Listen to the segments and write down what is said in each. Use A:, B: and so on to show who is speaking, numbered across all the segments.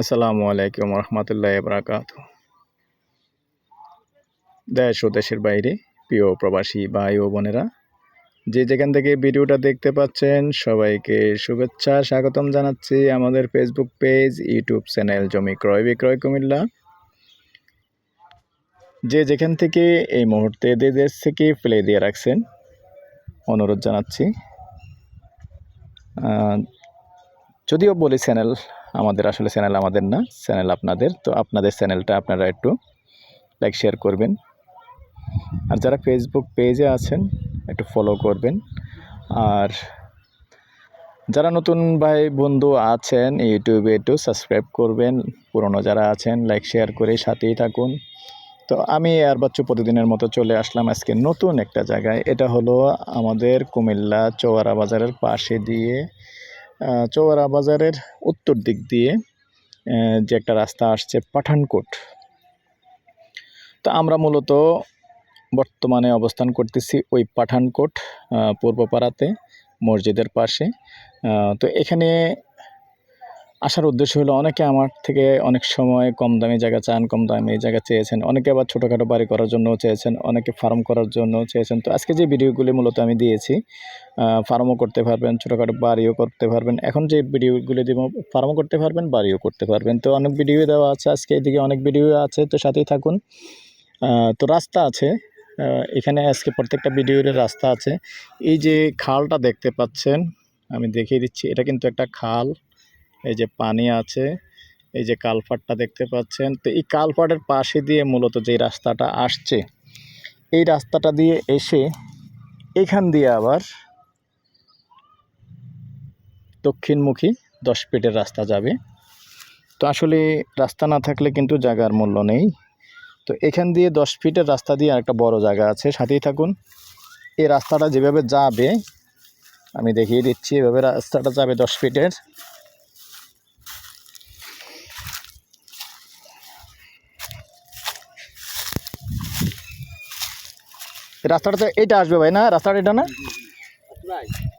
A: আসসালামু আলাইকুম রহমতুল্লাহ বরাকাত দেশ ও দেশের বাইরে প্রিয় প্রবাসী ভাই ও বোনেরা, যে যেখান থেকে ভিডিওটা দেখতে পাচ্ছেন, সবাইকে শুভেচ্ছা, স্বাগতম জানাচ্ছি আমাদের ফেসবুক পেজ ইউটিউব চ্যানেল জমি ক্রয় বিক্রয় কুমিল্লা। যে যেখান থেকে এই মুহূর্তে যে দেশ থেকে ফেলে দিয়ে রাখছেন, অনুরোধ জানাচ্ছি। যদিও বলি চ্যানেল আমাদের আসলে চ্যানেল আমাদের না, চ্যানেল আপনাদের। তো আপনাদের চ্যানেলটা আপনারা একটু লাইক শেয়ার করবেন। আর যারা ফেসবুক পেজে আছেন, একটু ফলো করবেন। আর যারা নতুন ভাই বন্ধু আছেন, ইউটিউবে একটু সাবস্ক্রাইব করবেন। পুরনো যারা আছেন লাইক শেয়ার করে সাথেই থাকুন। তো আমি আর বাচ্চু প্রতিদিনের মতো চলে আসলাম আজকে নতুন একটা জায়গায়। এটা হলো আমাদের কুমিল্লা চৌয়ারা বাজারের পাশে দিয়ে চৌয়ারা বাজারের উত্তর দিক দিয়ে যে একটা রাস্তা আসছে পাঠানকোট। তো আমরা মূলত বর্তমানে অবস্থান করতেছি ওই পাঠানকোট পূর্বপাড়াতে, মসজিদের পাশে। তো এখানে আসার উদ্দেশ্য হলো অনেকে আমার থেকে অনেক সময় কম দামি জায়গা চান, কম দামি জায়গা চেয়েছেন। অনেকে আবার ছোটোখাটো বাড়ি করার জন্য চেয়েছেন, অনেকে ফার্ম করার জন্য চেয়েছেন। তো আজকে যে ভিডিওগুলি মূলত আমি দিয়েছি ফার্মও করতে পারবেন, ছোটোখাটো বাড়িও করতে পারবেন। এখন যে ভিডিওগুলি দিব ফার্মও করতে পারবেন, বাড়িও করতে পারবেন। তো অনেক ভিডিও দেওয়া আছে আজকে, এদিকে অনেক ভিডিও আছে, তো সাথেই থাকুন। তো রাস্তা আছে এখানে আজকে প্রত্যেকটা ভিডিওর রাস্তা আছে। এই যে খালটা দেখতে পাচ্ছেন, আমি দেখিয়ে দিচ্ছি, এটা কিন্তু একটা খাল। এই যে পানি আছে, এই যে কালপাটটা দেখতে পাচ্ছেন। তো এই কালপাটের পাশে দিয়ে মূলত যে রাস্তাটা আসছে, এই রাস্তাটা দিয়ে এসে এখান দিয়ে আবার দক্ষিণমুখী দশ ফিটের রাস্তা যাবে। তো আসলে রাস্তা না থাকলে কিন্তু জায়গার মূল্য নেই। তো এখান দিয়ে দশ ফিটের রাস্তা দিয়ে একটা বড় জায়গা আছে, সাথেই থাকুন। এই রাস্তাটা যেভাবে যাবে, আমি দেখিয়ে দিচ্ছি, এভাবে রাস্তাটা যাবে দশ ফিটের। এই রাস্তাটা এইটা আসবে ভাই না? রাস্তাটা এটা না?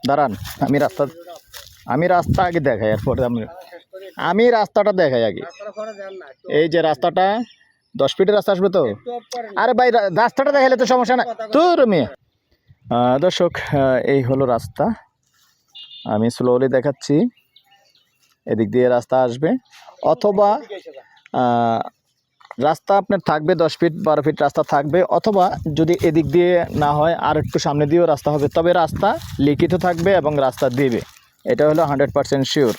A: দাঁড়ান আমি রাস্তা আমি রাস্তা আগে দেখাই এরপরে আমি আমি রাস্তাটা দেখাই আগে। এই যে রাস্তাটা দশ ফিটের রাস্তা আসবে তো? আরে ভাই রাস্তাটা দেখালে তো সমস্যা না তোর মেয়ে। আহ, দর্শক এই হলো রাস্তা। আমি স্লোলি দেখাচ্ছি। এদিক দিয়ে রাস্তা আসবে। অথবা রাস্তা আপনার থাকবে দশ ফিট, বারো ফিট রাস্তা থাকবে, অথবা যদি এদিক দিয়ে না হয় আর একটু সামনে দিয়েও রাস্তা হবে। তবে রাস্তা লিখিত থাকবে এবং রাস্তা দেবে। এটা হলো হান্ড্রেড পারসেন্ট শিওর।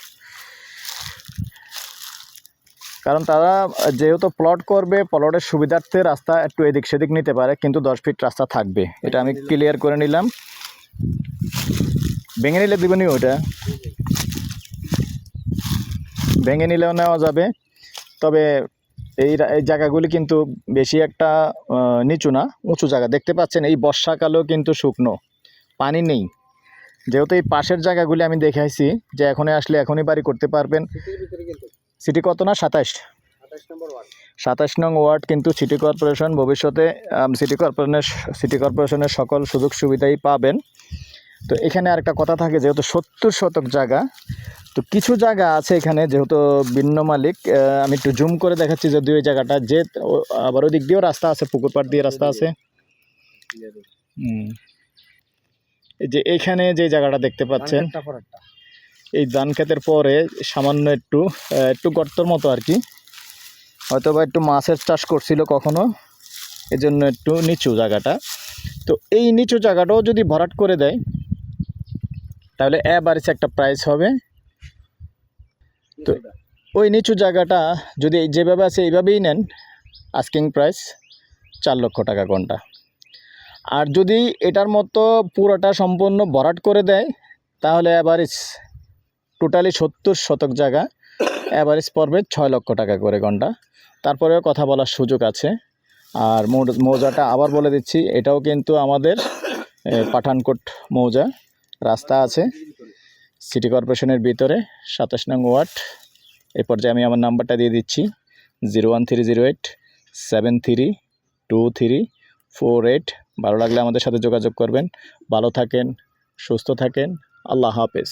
A: কারণ তারা যেহেতু প্লট করবে প্লটের সুবিধার্থে রাস্তা একটু এদিক সেদিক নিতে পারে, কিন্তু দশ ফিট রাস্তা থাকবে। এটা আমি ক্লিয়ার করে নিলাম। ভেঙে নিলে দিবেনি ওইটা? ভেঙে নিলেও নেওয়া যাবে। তবে এই এই জায়গাগুলি কিন্তু বেশি একটা নিচু না উঁচু জায়গা। দেখতে পাচ্ছেন এই বর্ষাকালেও কিন্তু শুকনো পানি নেই। যেহেতু এই পাশের জায়গাগুলি আমি দেখাইছি যে এখনই আসলে এখনই বাড়ি করতে পারবেন। সিটি কত না? সাতাশ। সাতাশ নং ওয়ার্ড কিন্তু সিটি কর্পোরেশন। ভবিষ্যতে সিটি কর্পোরেশনের সিটি কর্পোরেশনের সকল সুযোগ সুবিধাই পাবেন। তো এখানে আরেকটা কথা থাকে যেহেতু সত্তর শতক জায়গা তো কিছু জায়গা আছে এখানে যেহেতু ভিন্ন মালিক আমি একটু জুম করে দেখাচ্ছি যদিও এই জায়গাটা যে আবার ওই দিক দিয়েও রাস্তা আছে পুকুর পাড় দিয়ে রাস্তা আছে। এই যে এইখানে যে জায়গাটা দেখতে পাচ্ছেন এই ধান ক্ষেতের পরে সামান্য একটু একটু গর্তর মতো আর কি। হয়তো বা একটু মাছের চাষ করছিল কখনো এজন্য একটু নিচু জায়গাটা। তো এই নিচু জায়গাটাও যদি ভরাট করে দেয় তাহলে অ্যাভারেজ একটা প্রাইস হবে। তো ওই নিচু জায়গাটা যদি যেভাবে আছে এইভাবেই নেন আস্কিং প্রাইস চার লক্ষ টাকা ঘণ্টা। আর যদি এটার মতো পুরোটা সম্পূর্ণ ভরাট করে দেয়, তাহলে অ্যাভারেজ টোটালি সত্তর শতক জায়গা অ্যাভারেজ পড়বে ছয় লক্ষ টাকা করে ঘণ্টা। তারপরেও কথা বলার সুযোগ আছে। আর মৌজাটা আবার বলে দিচ্ছি, এটাও কিন্তু আমাদের পাঠানকোট মৌজা, রাস্তা আছে। সিটি কর্পোরেশনের ভিতরে সাতাশ নং ওয়ার্ড। এ পর্যায়ে আমি আমার নাম্বারটা দিয়ে দিচ্ছি, zero one three zero eight seven three two three four eight. ভালো লাগলে আমাদের সাথে যোগাযোগ করবেন। ভালো থাকেন, সুস্থ থাকেন। আল্লাহ হাফেজ।